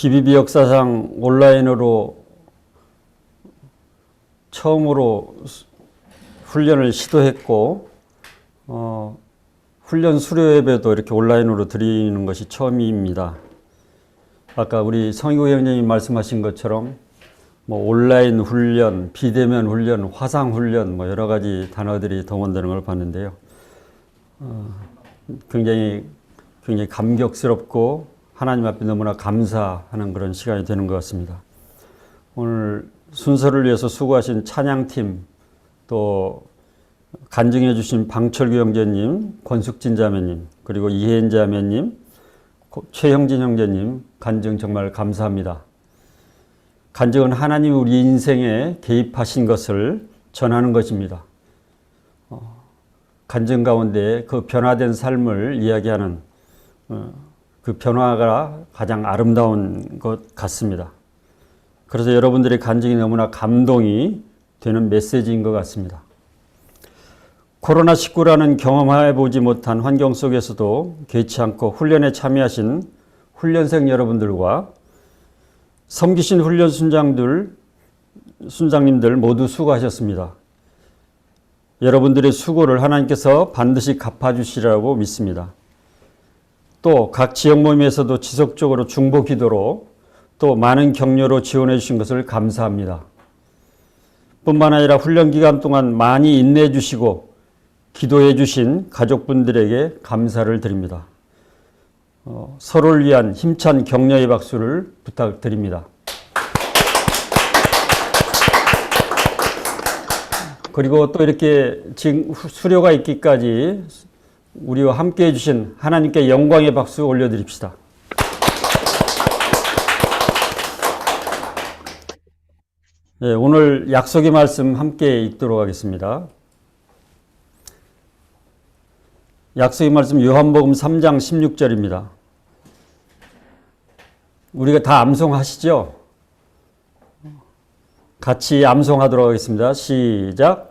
BBB 역사상 온라인으로 처음으로 수- 훈련을 시도했고 어, 훈련 수료 예배도 이렇게 온라인으로 드리는 것이 처음입니다. 아까 우리 성희고 형님이 말씀하신 것처럼 뭐 온라인 훈련, 비대면 훈련, 화상 훈련 뭐 여러 가지 단어들이 동원되는 걸 봤는데요. 어, 굉장히 굉장히 감격스럽고 하나님 앞에 너무나 감사하는 그런 시간이 되는 것 같습니다. 오늘 순서를 위해서 수고하신 찬양팀 또 간증해 주신 방철규 형제님, 권숙진 자매님, 그리고 이혜인 자매님, 고- 최형진 형제님 간증 정말 감사합니다. 간증은 하나님 우리 인생에 개입하신 것을 전하는 것입니다. 어, 간증 가운데 그 변화된 삶을 이야기하는 어, 그 변화가 가장 아름다운 것 같습니다. 그래서 여러분들의 간증이 너무나 감동이 되는 메시지인 것 같습니다. 코로나19라는 경험해 보지 못한 환경 속에서도 개의치 않고 훈련에 참여하신 훈련생 여러분들과 섬기신 훈련 순장들, 순장님들 모두 수고하셨습니다. 여러분들의 수고를 하나님께서 반드시 갚아주시라고 믿습니다. 또 각 지역 모임에서도 지속적으로 중보 기도로 또 많은 격려로 지원해 주신 것을 감사합니다. 뿐만 아니라 훈련 기간 동안 많이 인내해 주시고 기도해 주신 가족분들에게 감사를 드립니다. 어, 서로를 위한 힘찬 격려의 박수를 부탁드립니다. 그리고 또 이렇게 지금 후- 수료가 있기까지 우리와 함께 해주신 하나님께 영광의 박수 올려드립시다. 예, 오늘 약속의 말씀 함께 읽도록 하겠습니다. 약속의 말씀 요한복음 3장 16절입니다. 우리가 다 암송하시죠? 같이 암송하도록 하겠습니다. 시작.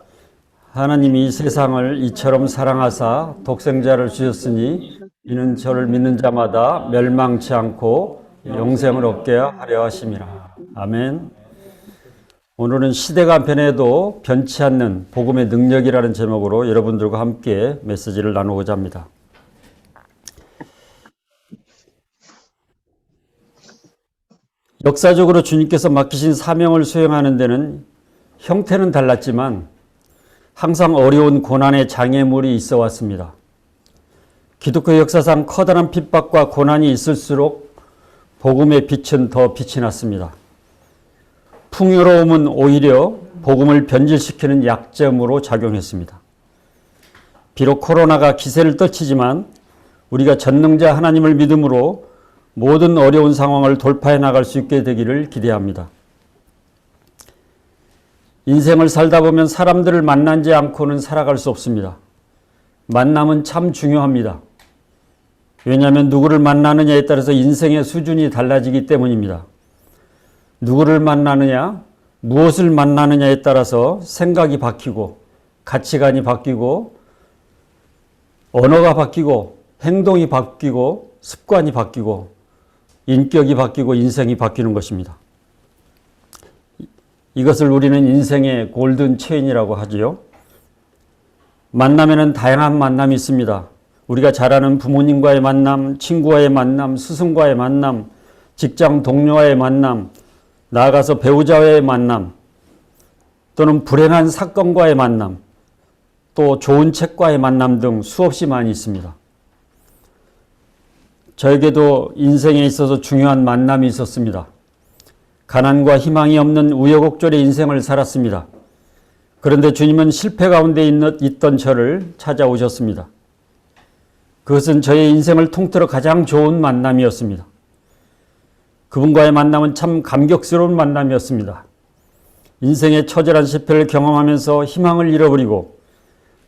하나님이 세상을 이처럼 사랑하사 독생자를 주셨으니 이는 저를 믿는 자마다 멸망치 않고 영생을 얻게 하려 하심이라. 아멘. 오늘은 시대가 변해도 변치 않는 복음의 능력이라는 제목으로 여러분들과 함께 메시지를 나누고자 합니다. 역사적으로 주님께서 맡기신 사명을 수행하는 데는 형태는 달랐지만 항상 어려운 고난의 장애물이 있어 왔습니다. 기독교 역사상 커다란 핍박과 고난이 있을수록 복음의 빛은 더 빛이 났습니다. 풍요로움은 오히려 복음을 변질시키는 약점으로 작용했습니다. 비록 코로나가 기세를 떨치지만 우리가 전능자 하나님을 믿음으로 모든 어려운 상황을 돌파해 나갈 수 있게 되기를 기대합니다. 인생을 살다 보면 사람들을 만나지 않고는 살아갈 수 없습니다. 만남은 참 중요합니다. 왜냐하면 누구를 만나느냐에 따라서 인생의 수준이 달라지기 때문입니다. 누구를 만나느냐, 무엇을 만나느냐에 따라서 생각이 바뀌고, 가치관이 바뀌고, 언어가 바뀌고, 행동이 바뀌고, 습관이 바뀌고, 인격이 바뀌고, 인생이 바뀌는 것입니다. 이것을 우리는 인생의 골든 체인이라고 하지요. 만남에는 다양한 만남이 있습니다. 우리가 잘 아는 부모님과의 만남, 친구와의 만남, 스승과의 만남, 직장 동료와의 만남, 나아가서 배우자와의 만남, 또는 불행한 사건과의 만남, 또 좋은 책과의 만남 등 수없이 많이 있습니다. 저에게도 인생에 있어서 중요한 만남이 있었습니다. 가난과 희망이 없는 우여곡절의 인생을 살았습니다. 그런데 주님은 실패 가운데 있던 저를 찾아오셨습니다. 그것은 저의 인생을 통틀어 가장 좋은 만남이었습니다. 그분과의 만남은 참 감격스러운 만남이었습니다. 인생의 처절한 실패를 경험하면서 희망을 잃어버리고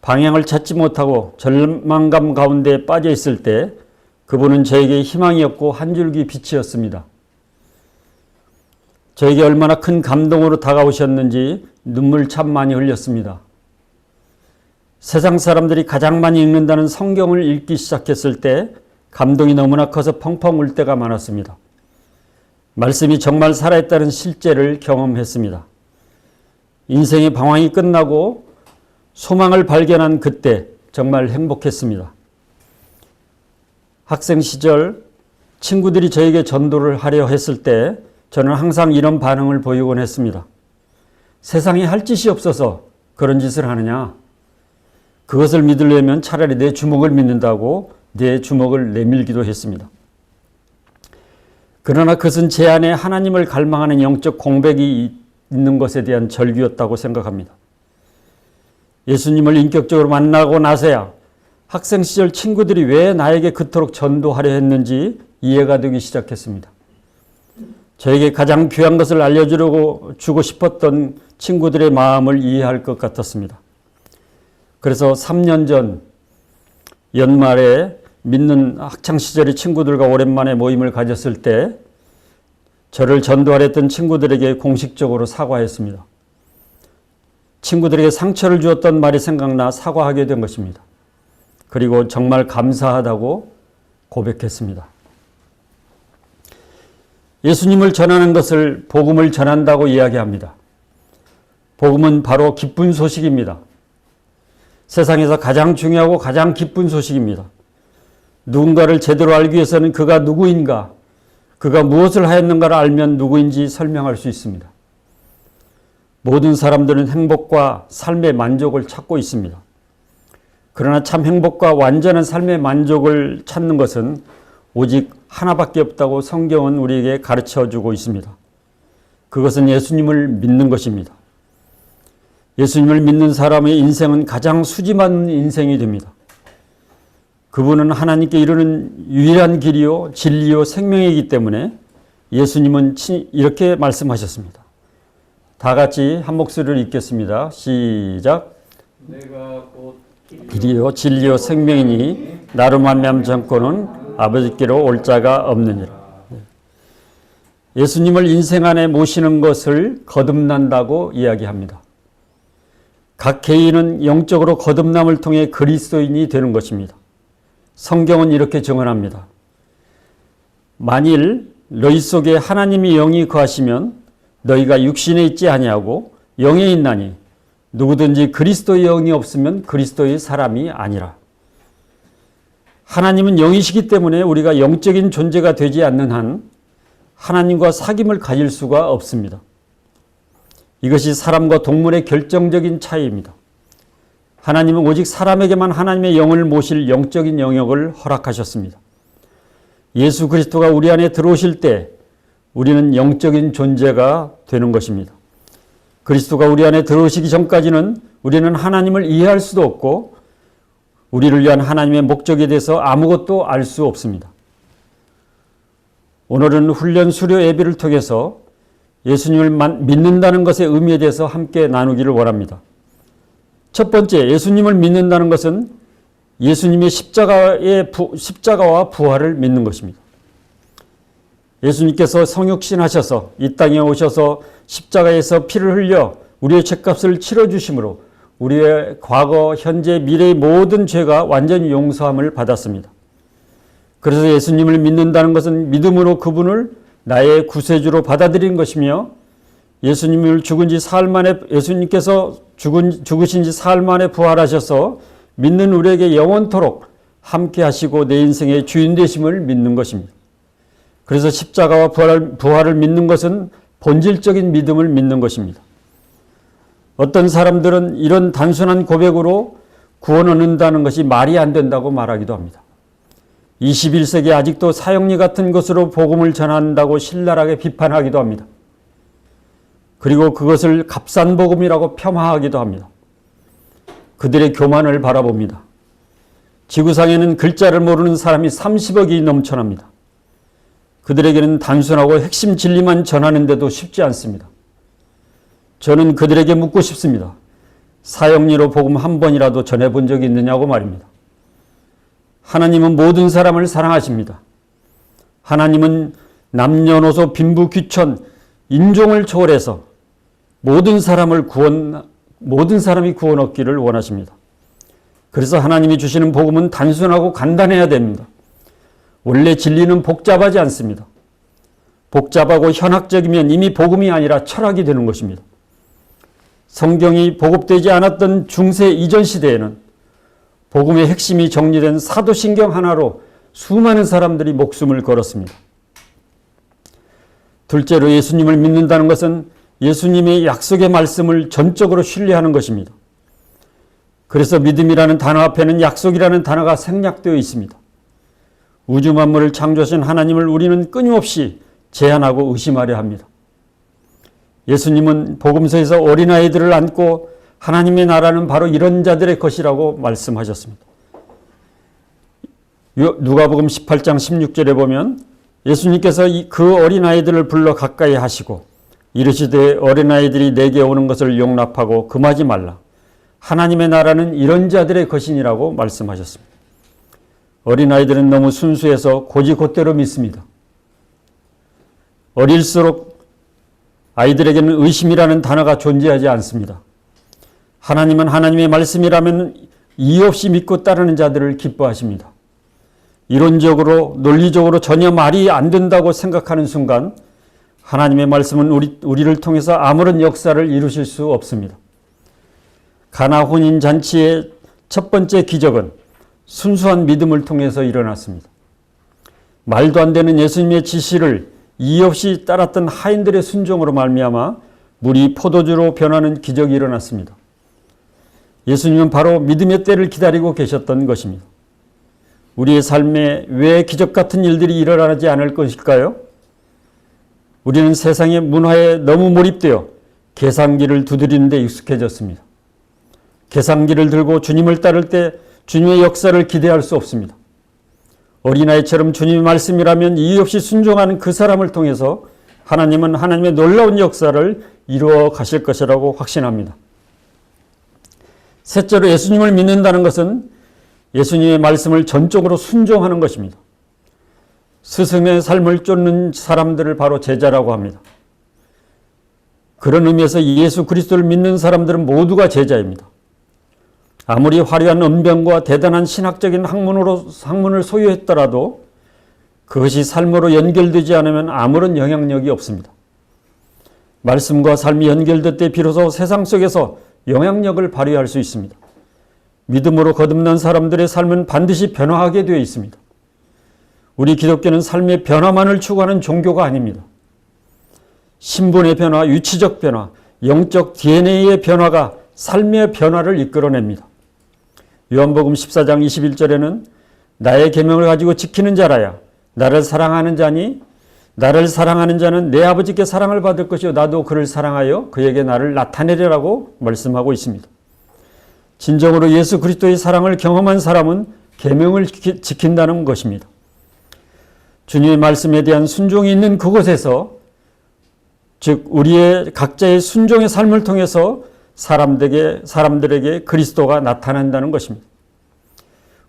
방향을 찾지 못하고 절망감 가운데 빠져 있을 때 그분은 저에게 희망이었고 한 줄기 빛이었습니다. 저에게 얼마나 큰 감동으로 다가오셨는지 눈물 참 많이 흘렸습니다. 세상 사람들이 가장 많이 읽는다는 성경을 읽기 시작했을 때 감동이 너무나 커서 펑펑 울 때가 많았습니다. 말씀이 정말 살아있다는 실제를 경험했습니다. 인생의 방황이 끝나고 소망을 발견한 그때 정말 행복했습니다. 학생 시절 친구들이 저에게 전도를 하려 했을 때 저는 항상 이런 반응을 보이곤 했습니다. 세상에 할 짓이 없어서 그런 짓을 하느냐? 그것을 믿으려면 차라리 내 주먹을 믿는다고 내 주먹을 내밀기도 했습니다. 그러나 그것은 제 안에 하나님을 갈망하는 영적 공백이 있는 것에 대한 절규였다고 생각합니다. 예수님을 인격적으로 만나고 나서야 학생 시절 친구들이 왜 나에게 그토록 전도하려 했는지 이해가 되기 시작했습니다. 저에게 가장 귀한 것을 알려주려고 주고 싶었던 친구들의 마음을 이해할 것 같았습니다. 그래서 3년 전 연말에 믿는 학창 시절의 친구들과 오랜만에 모임을 가졌을 때 저를 전도하랬던 친구들에게 공식적으로 사과했습니다. 친구들에게 상처를 주었던 말이 생각나 사과하게 된 것입니다. 그리고 정말 감사하다고 고백했습니다. 예수님을 전하는 것을 복음을 전한다고 이야기합니다. 복음은 바로 기쁜 소식입니다. 세상에서 가장 중요하고 가장 기쁜 소식입니다. 누군가를 제대로 알기 위해서는 그가 누구인가, 그가 무엇을 하였는가를 알면 누구인지 설명할 수 있습니다. 모든 사람들은 행복과 삶의 만족을 찾고 있습니다. 그러나 참 행복과 완전한 삶의 만족을 찾는 것은 오직 하나밖에 없다고 성경은 우리에게 가르쳐 주고 있습니다. 그것은 예수님을 믿는 것입니다. 예수님을 믿는 사람의 인생은 가장 수지만 인생이 됩니다. 그분은 하나님께 이르는 유일한 길이요, 진리요, 생명이기 때문에 예수님은 이렇게 말씀하셨습니다. 다 같이 한 목소리를 읽겠습니다. 시작. 길이요, 진리요, 생명이니 나로 만면 정권은 아버지께로 올 자가 없느니라. 예수님을 인생 안에 모시는 것을 거듭난다고 이야기합니다. 각 개인은 영적으로 거듭남을 통해 그리스도인이 되는 것입니다. 성경은 이렇게 증언합니다. 만일 너희 속에 하나님이 영이 거하시면 너희가 육신에 있지 아니하고 영에 있나니 누구든지 그리스도의 영이 없으면 그리스도의 사람이 아니라. 하나님은 영이시기 때문에 우리가 영적인 존재가 되지 않는 한 하나님과 사귐을 가질 수가 없습니다. 이것이 사람과 동물의 결정적인 차이입니다. 하나님은 오직 사람에게만 하나님의 영을 모실 영적인 영역을 허락하셨습니다. 예수 그리스도가 우리 안에 들어오실 때 우리는 영적인 존재가 되는 것입니다. 그리스도가 우리 안에 들어오시기 전까지는 우리는 하나님을 이해할 수도 없고 우리를 위한 하나님의 목적에 대해서 아무것도 알 수 없습니다. 오늘은 훈련 수료 예배를 통해서 예수님을 믿는다는 것의 의미에 대해서 함께 나누기를 원합니다. 첫 번째, 예수님을 믿는다는 것은 예수님의 십자가의 부, 십자가와 부활을 믿는 것입니다. 예수님께서 성육신 하셔서 이 땅에 오셔서 십자가에서 피를 흘려 우리의 죄값을 치러 주심으로 우리의 과거, 현재, 미래의 모든 죄가 완전히 용서함을 받았습니다. 그래서 예수님을 믿는다는 것은 믿음으로 그분을 나의 구세주로 받아들인 것이며 예수님을 죽은 지 사흘 만에 예수님께서 죽은, 죽으신 지 사흘 만에 부활하셔서 믿는 우리에게 영원토록 함께 하시고 내 인생의 주인 되심을 믿는 것입니다. 그래서 십자가와 부활을, 부활을 믿는 것은 본질적인 믿음을 믿는 것입니다. 어떤 사람들은 이런 단순한 고백으로 구원 얻는다는 것이 말이 안 된다고 말하기도 합니다. 21세기 아직도 사형리 같은 것으로 복음을 전한다고 신랄하게 비판하기도 합니다. 그리고 그것을 값싼 복음이라고 폄하하기도 합니다. 그들의 교만을 바라봅니다. 지구상에는 글자를 모르는 사람이 30억이 넘쳐납니다. 그들에게는 단순하고 핵심 진리만 전하는데도 쉽지 않습니다. 저는 그들에게 묻고 싶습니다. 사형리로 복음 한 번이라도 전해본 적이 있느냐고 말입니다. 하나님은 모든 사람을 사랑하십니다. 하나님은 남녀노소 빈부 귀천 인종을 초월해서 모든 사람을 구원 모든 사람이 구원 얻기를 원하십니다. 그래서 하나님이 주시는 복음은 단순하고 간단해야 됩니다. 원래 진리는 복잡하지 않습니다. 복잡하고 현학적이면 이미 복음이 아니라 철학이 되는 것입니다. 성경이 보급되지 않았던 중세 이전 시대에는 복음의 핵심이 정리된 사도신경 하나로 수많은 사람들이 목숨을 걸었습니다. 둘째로 예수님을 믿는다는 것은 예수님의 약속의 말씀을 전적으로 신뢰하는 것입니다. 그래서 믿음이라는 단어 앞에는 약속이라는 단어가 생략되어 있습니다. 우주 만물을 창조하신 하나님을 우리는 끊임없이 제한하고 의심하려 합니다. 예수님은 복음서에서 어린아이들을 안고 하나님의 나라는 바로 이런 자들의 것이라고 말씀하셨습니다. 누가복음 18장 16절에 보면 예수님께서 그 어린아이들을 불러 가까이 하시고 이르시되 어린아이들이 내게 오는 것을 용납하고 금하지 말라. 하나님의 나라는 이런 자들의 것이니라고 말씀하셨습니다. 어린아이들은 너무 순수해서 고지곧대로 믿습니다. 어릴수록 아이들에게는 의심이라는 단어가 존재하지 않습니다. 하나님은 하나님의 말씀이라면 이의 없이 믿고 따르는 자들을 기뻐하십니다. 이론적으로 논리적으로 전혀 말이 안 된다고 생각하는 순간 하나님의 말씀은 우리, 우리를 통해서 아무런 역사를 이루실 수 없습니다. 가나 혼인 잔치의 첫 번째 기적은 순수한 믿음을 통해서 일어났습니다. 말도 안 되는 예수님의 지시를 이의 없이 따랐던 하인들의 순종으로 말미암아 물이 포도주로 변하는 기적이 일어났습니다. 예수님은 바로 믿음의 때를 기다리고 계셨던 것입니다. 우리의 삶에 왜 기적 같은 일들이 일어나지 않을 것일까요? 우리는 세상의 문화에 너무 몰입되어 계산기를 두드리는 데 익숙해졌습니다. 계산기를 들고 주님을 따를 때 주님의 역사를 기대할 수 없습니다. 어린아이처럼 주님의 말씀이라면 이유 없이 순종하는 그 사람을 통해서 하나님은 하나님의 놀라운 역사를 이루어 가실 것이라고 확신합니다. 셋째로 예수님을 믿는다는 것은 예수님의 말씀을 전적으로 순종하는 것입니다. 스승의 삶을 쫓는 사람들을 바로 제자라고 합니다. 그런 의미에서 예수 그리스도를 믿는 사람들은 모두가 제자입니다. 아무리 화려한 언변과 대단한 신학적인 학문으로 학문을 소유했더라도 그것이 삶으로 연결되지 않으면 아무런 영향력이 없습니다. 말씀과 삶이 연결될 때 비로소 세상 속에서 영향력을 발휘할 수 있습니다. 믿음으로 거듭난 사람들의 삶은 반드시 변화하게 되어 있습니다. 우리 기독교는 삶의 변화만을 추구하는 종교가 아닙니다. 신분의 변화, 위치적 변화, 영적 DNA의 변화가 삶의 변화를 이끌어냅니다. 요한복음 14장 21절에는 나의 계명을 가지고 지키는 자라야 나를 사랑하는 자니 나를 사랑하는 자는 내 아버지께 사랑을 받을 것이요 나도 그를 사랑하여 그에게 나를 나타내리라고 말씀하고 있습니다. 진정으로 예수 그리스도의 사랑을 경험한 사람은 계명을 지킨다는 것입니다. 주님의 말씀에 대한 순종이 있는 그곳에서 즉 우리의 각자의 순종의 삶을 통해서 사람들에게 사람들에게 그리스도가 나타난다는 것입니다.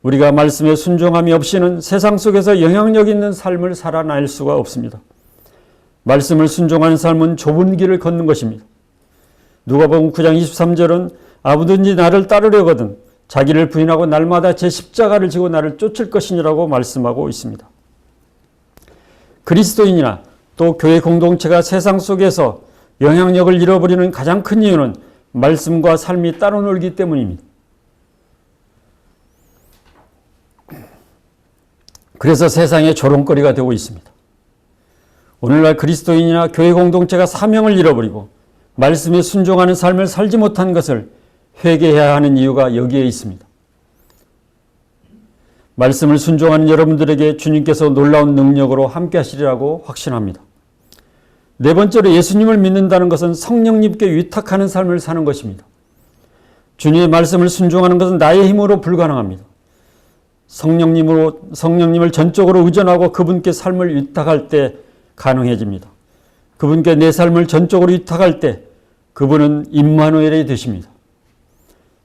우리가 말씀에 순종함이 없이는 세상 속에서 영향력 있는 삶을 살아낼 수가 없습니다. 말씀을 순종하는 삶은 좁은 길을 걷는 것입니다. 누가복음 9장 23절은 아무든지 나를 따르려거든 자기를 부인하고 날마다 제 십자가를 지고 나를 쫓을 것이니라고 말씀하고 있습니다. 그리스도인이나 또 교회 공동체가 세상 속에서 영향력을 잃어버리는 가장 큰 이유는 말씀과 삶이 따로 놀기 때문입니다. 그래서 세상의 조롱거리가 되고 있습니다. 오늘날 그리스도인이나 교회 공동체가 사명을 잃어버리고 말씀에 순종하는 삶을 살지 못한 것을 회개해야 하는 이유가 여기에 있습니다. 말씀을 순종하는 여러분들에게 주님께서 놀라운 능력으로 함께 하시리라고 확신합니다. 네 번째로 예수님을 믿는다는 것은 성령님께 위탁하는 삶을 사는 것입니다. 주님의 말씀을 순종하는 것은 나의 힘으로 불가능합니다. 성령님으로 성령님을 전적으로 의존하고 그분께 삶을 위탁할 때 가능해집니다. 그분께 내 삶을 전적으로 위탁할 때 그분은 임마누엘이 되십니다.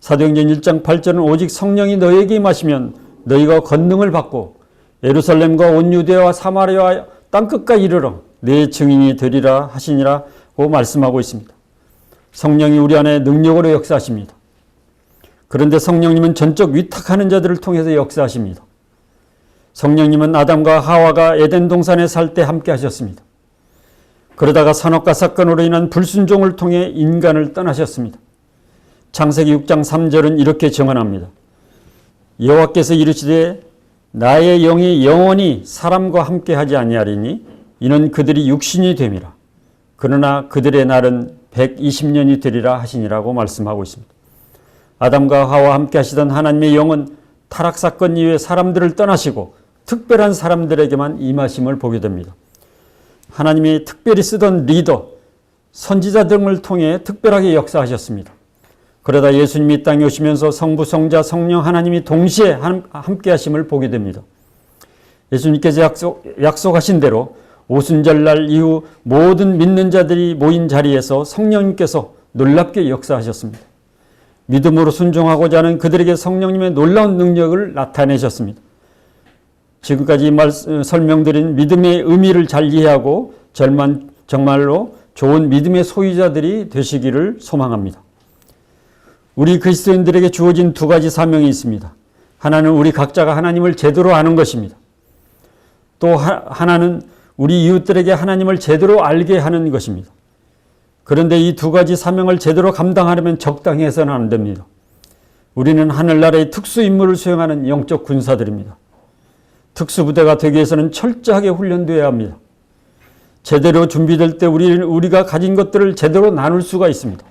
사도행전 1장 8절은 오직 성령이 너에게 임하시면 너희가 권능을 받고 예루살렘과 온 유대와 사마리아 땅끝까지 이르러 내 증인이 되리라 하시니라고 말씀하고 있습니다. 성령이 우리 안에 능력으로 역사하십니다. 그런데 성령님은 전적 위탁하는 자들을 통해서 역사하십니다. 성령님은 아담과 하와가 에덴 동산에 살 때 함께 하셨습니다. 그러다가 산업과 사건으로 인한 불순종을 통해 인간을 떠나셨습니다. 창세기 6장 3절은 이렇게 정언합니다. 여호와께서 이르시되 나의 영이 영원히 사람과 함께 하지 아니하리니 이는 그들이 육신이 됨이라. 그러나 그들의 날은 120년이 되리라 하시니라고 말씀하고 있습니다. 아담과 하와 함께 하시던 하나님의 영은 타락 사건 이후에 사람들을 떠나시고 특별한 사람들에게만 임하심을 보게 됩니다. 하나님이 특별히 쓰던 리더, 선지자 등을 통해 특별하게 역사하셨습니다. 그러다 예수님이 땅에 오시면서 성부, 성자, 성령 하나님이 동시에 함께 하심을 보게 됩니다. 예수님께서 약속, 약속하신 대로 오순절날 이후 모든 믿는 자들이 모인 자리에서 성령님께서 놀랍게 역사하셨습니다. 믿음으로 순종하고자 하는 그들에게 성령님의 놀라운 능력을 나타내셨습니다. 지금까지 말, 설명드린 믿음의 의미를 잘 이해하고 절만, 정말로 좋은 믿음의 소유자들이 되시기를 소망합니다. 우리 그리스도인들에게 주어진 두 가지 사명이 있습니다. 하나는 우리 각자가 하나님을 제대로 아는 것입니다. 또 하나는 우리 이웃들에게 하나님을 제대로 알게 하는 것입니다. 그런데 이 두 가지 사명을 제대로 감당하려면 적당히 해서는 안 됩니다. 우리는 하늘나라의 특수 임무를 수행하는 영적 군사들입니다. 특수부대가 되기 위해서는 철저하게 훈련되어야 합니다. 제대로 준비될 때 우리, 우리가 가진 것들을 제대로 나눌 수가 있습니다.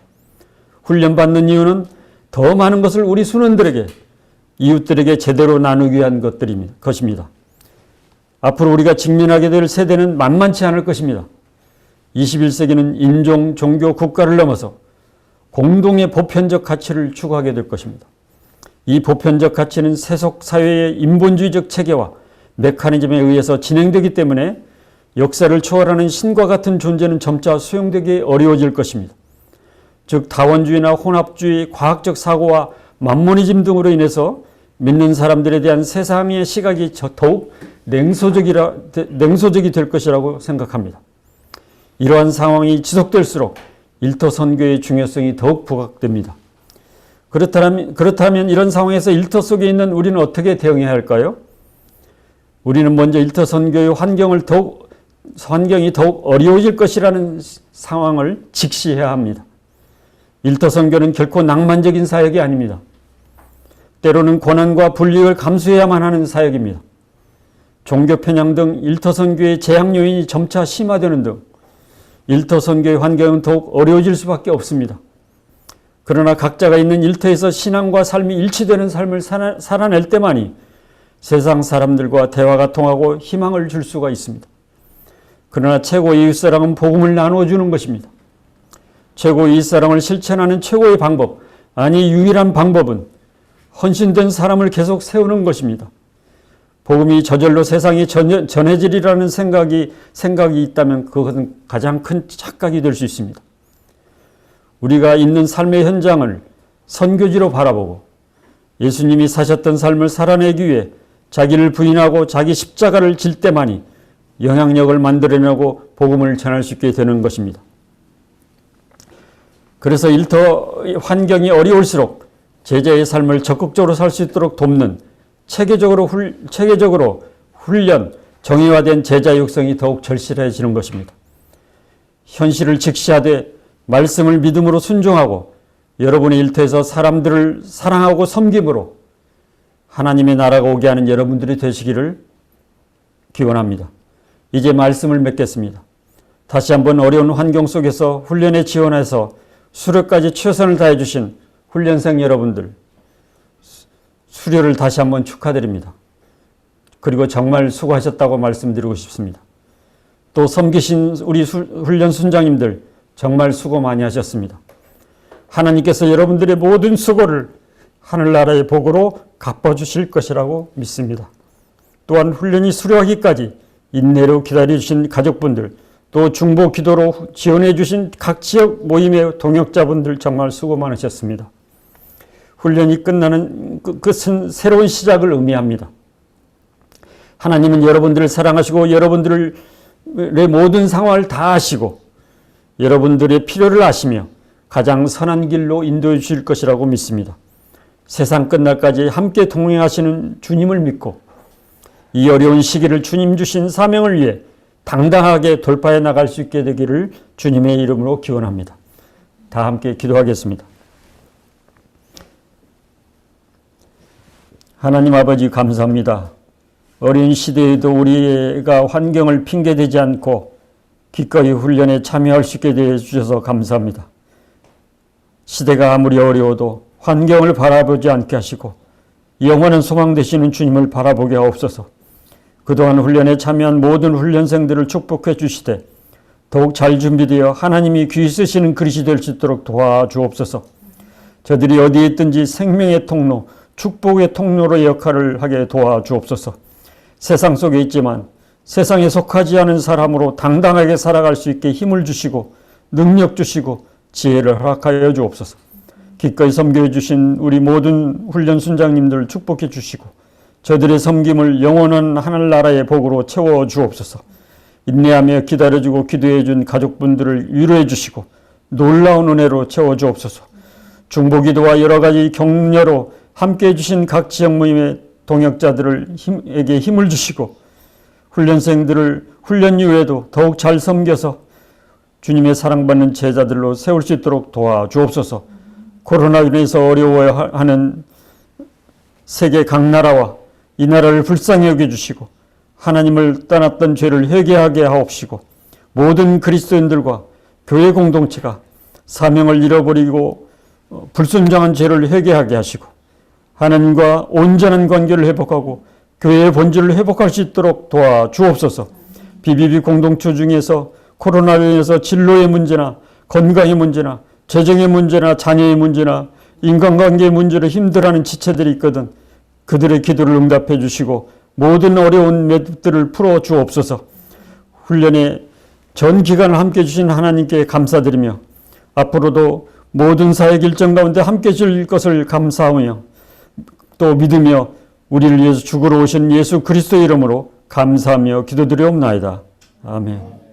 훈련받는 이유는 더 많은 것을 우리 순원들에게 이웃들에게 제대로 나누기 위한 것들입니다. 것입니다. 앞으로 우리가 직면하게 될 세대는 만만치 않을 것입니다. 21세기는 인종, 종교, 국가를 넘어서 공동의 보편적 가치를 추구하게 될 것입니다. 이 보편적 가치는 세속 사회의 인본주의적 체계와 메커니즘에 의해서 진행되기 때문에 역사를 초월하는 신과 같은 존재는 점차 수용되기 어려워질 것입니다. 즉 다원주의나 혼합주의, 과학적 사고와 만모니즘 등으로 인해서 믿는 사람들에 대한 세상의 시각이 더욱 냉소적이라, 냉소적이 될 것이라고 생각합니다. 이러한 상황이 지속될수록 일터 선교의 중요성이 더욱 부각됩니다. 그렇다면, 그렇다면 이런 상황에서 일터 속에 있는 우리는 어떻게 대응해야 할까요? 우리는 먼저 일터 선교의 환경을 더욱, 환경이 더욱 어려워질 것이라는 상황을 직시해야 합니다. 일터 선교는 결코 낭만적인 사역이 아닙니다. 때로는 고난과 불이익을 감수해야만 하는 사역입니다. 종교 편향 등 일터 선교의 재앙 요인이 점차 심화되는 등 일터 선교의 환경은 더욱 어려워질 수밖에 없습니다. 그러나 각자가 있는 일터에서 신앙과 삶이 일치되는 삶을 살아낼 때만이 세상 사람들과 대화가 통하고 희망을 줄 수가 있습니다. 그러나 최고 이웃사랑은 복음을 나누어 주는 것입니다. 최고 이웃사랑을 실천하는 최고의 방법, 아니 유일한 방법은 헌신된 사람을 계속 세우는 것입니다. 복음이 저절로 세상에 전해지리라는 생각이 생각이 있다면 그것은 가장 큰 착각이 될 수 있습니다. 우리가 있는 삶의 현장을 선교지로 바라보고 예수님이 사셨던 삶을 살아내기 위해 자기를 부인하고 자기 십자가를 질 때만이 영향력을 만들어내고 복음을 전할 수 있게 되는 것입니다. 그래서 일터 환경이 어려울수록 제자의 삶을 적극적으로 살 수 있도록 돕는 체계적으로, 훌, 체계적으로 훈련, 정의화된 제자 육성이 더욱 절실해지는 것입니다. 현실을 직시하되 말씀을 믿음으로 순종하고 여러분의 일터에서 사람들을 사랑하고 섬김으로 하나님의 나라가 오게 하는 여러분들이 되시기를 기원합니다. 이제 말씀을 맺겠습니다. 다시 한번 어려운 환경 속에서 훈련에 지원해서 수료까지 최선을 다해 주신 훈련생 여러분들 수료를 다시 한번 축하드립니다. 그리고 정말 수고하셨다고 말씀드리고 싶습니다. 또 섬기신 우리 훈련 순장님들 정말 수고 많이 하셨습니다. 하나님께서 여러분들의 모든 수고를 하늘나라의 복으로 갚아주실 것이라고 믿습니다. 또한 훈련이 수료하기까지 인내로 기다려주신 가족분들, 또 중보 기도로 지원해 주신 각 지역 모임의 동역자분들 정말 수고 많으셨습니다. 훈련이 끝나는 끝은 새로운 시작을 의미합니다. 하나님은 여러분들을 사랑하시고 여러분들의 모든 상황을 다 아시고 여러분들의 필요를 아시며 가장 선한 길로 인도해 주실 것이라고 믿습니다. 세상 끝날까지 함께 동행하시는 주님을 믿고 이 어려운 시기를 주님 주신 사명을 위해 당당하게 돌파해 나갈 수 있게 되기를 주님의 이름으로 기원합니다. 다 함께 기도하겠습니다. 하나님 아버지 감사합니다. 어린 시대에도 우리가 환경을 핑계대지 않고 기꺼이 훈련에 참여할 수 있게 되 주셔서 감사합니다. 시대가 아무리 어려워도 환경을 바라보지 않게 하시고 영원한 소망 되시는 주님을 바라보게 하옵소서. 그동안 훈련에 참여한 모든 훈련생들을 축복해 주시되 더욱 잘 준비되어 하나님이 귀 쓰시는 그릇이 될 수 있도록 도와주옵소서. 저들이 어디에 있든지 생명의 통로, 축복의 통로로 역할을 하게 도와주옵소서. 세상 속에 있지만 세상에 속하지 않은 사람으로 당당하게 살아갈 수 있게 힘을 주시고 능력 주시고 지혜를 허락하여 주옵소서. 기꺼이 섬겨 주신 우리 모든 훈련 순장님들 축복해 주시고 저들의 섬김을 영원한 하늘나라의 복으로 채워 주옵소서. 인내하며 기다려주고 기도해 준 가족분들을 위로해 주시고 놀라운 은혜로 채워 주옵소서. 중보기도와 여러 가지 격려로 함께 해주신 각 지역 모임의 동역자들에게 힘을 주시고 훈련생들을 훈련 이후에도 더욱 잘 섬겨서 주님의 사랑받는 제자들로 세울 수 있도록 도와주옵소서. 코로나로 인해서 어려워하는 세계 각 나라와 이 나라를 불쌍히 여겨주시고 하나님을 떠났던 죄를 회개하게 하옵시고 모든 그리스도인들과 교회 공동체가 사명을 잃어버리고 어, 불순종한 죄를 회개하게 하시고 하나님과 온전한 관계를 회복하고 교회의 본질을 회복할 수 있도록 도와주옵소서. BBB 공동체 중에서 코로나로 인해서 진로의 문제나 건강의 문제나 재정의 문제나 자녀의 문제나 인간관계의 문제로 힘들어하는 지체들이 있거든 그들의 기도를 응답해 주시고 모든 어려운 매듭들을 풀어 주옵소서. 훈련의 전 기간을 함께 주신 하나님께 감사드리며 앞으로도 모든 사역 일정 가운데 함께 줄 것을 감사하며 또 믿으며 우리를 위해서 죽으러 오신 예수 그리스도 이름으로 감사하며 기도드리옵나이다. 아멘.